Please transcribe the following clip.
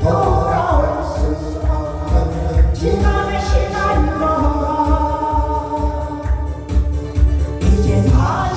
돌아올 수 없는 지난의 시간과 이제 다